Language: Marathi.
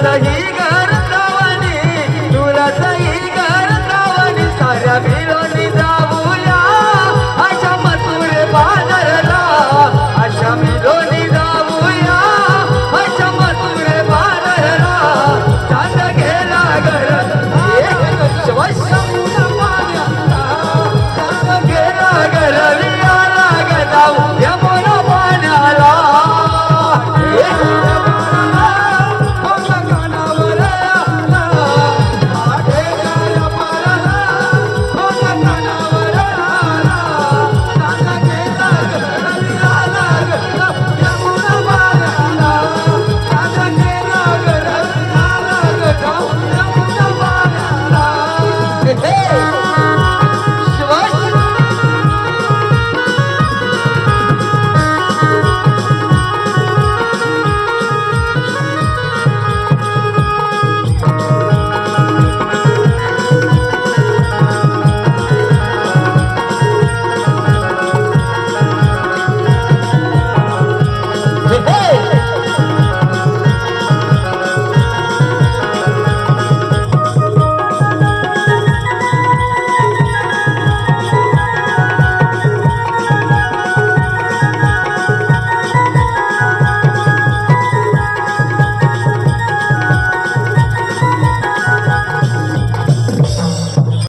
सही करतावणी तुला सही करतावणी साऱ्या मिळून जाऊया. अशा मसूर बाजारला अशा मिळून जाऊया. अशा मसूर बाजारला चांद गेला गडद चांद गेला गडद याला